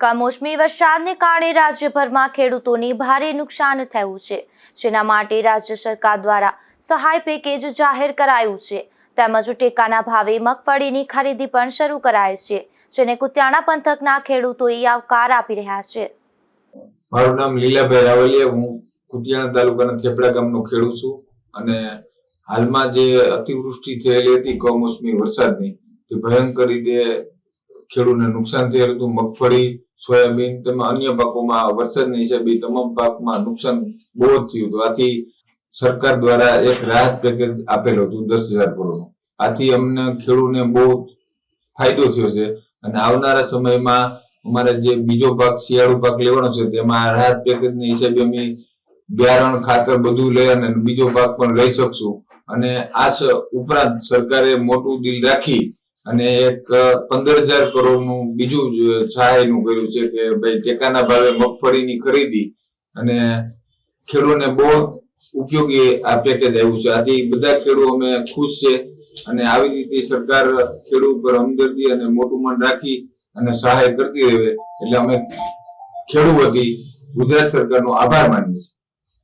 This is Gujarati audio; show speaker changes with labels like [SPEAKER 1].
[SPEAKER 1] કમોસમી વરસાદને કારણે રાજ્યભરમાં ખેડૂતોની ભારે નુકસાન થયું છે. જેના માટે રાજ્ય સરકાર દ્વારા સહાય પેકેજ જાહેર કરાયું છે. તેમજ ટેકાના ભાવે મગફળીની ખરીદી પણ શરૂ કરાય છે, જેને કુતિયાણા પંથકના ખેડૂતોએ આવકાર આપી રહ્યા છે.
[SPEAKER 2] મારું નામ લીલાભાઈ રાવલિયા, હું કુતિયાણા તાલુકાના થેપડા ગામનો ખેડૂત છું અને હાલમાં જે અતિવૃષ્ટિ થયેલી હતી કમોસમી વરસાદની, તે ભયંકર રીતે ખેડૂતને નુકસાન થયેલું હતું. મગફળી સોયાબીન તેમાં અન્ય પાકોમાં વરસાદના હિસાબે તમામ પાકમાં નુકસાન બહુ જ થયું હતું. આથી સરકાર દ્વારા એક રાહત પેકેજ આપેલું હતું દસ હજાર કરોડનું. આથી અમને ખેડૂતને બહુ ફાયદો થયો છે અને આવનારા સમયમાં અમારે જે બીજો પાક, શિયાળુ પાક લેવાનો છે, તેમાં રાહત પેકેજના હિસાબે અમે બિયારણ ખાતર બધું લઈ અને બીજો પાક પણ લઈ શકશું. અને આ ઉપરાંત સરકારે મોટું દિલ રાખી અને એક પંદર હજાર કરોડનું બીજું સહાય સહાયનું કર્યું છે કે ભાઈ ટેકાના ભાવે મગફળીની ખરીદી અને ખેડૂતોને બહુ ઉપયોગી આ પેકેજ આવ્યું છે. આથી બધા ખેડૂતો અમે ખુશ છે અને આવી રીતે સરકાર ખેડૂત પર હમદર્દી અને મોટું મન રાખી અને સહાય કરતી રહે. એટલે અમે ખેડૂત વતી ગુજરાત સરકારનો આભાર માનીએ છીએ.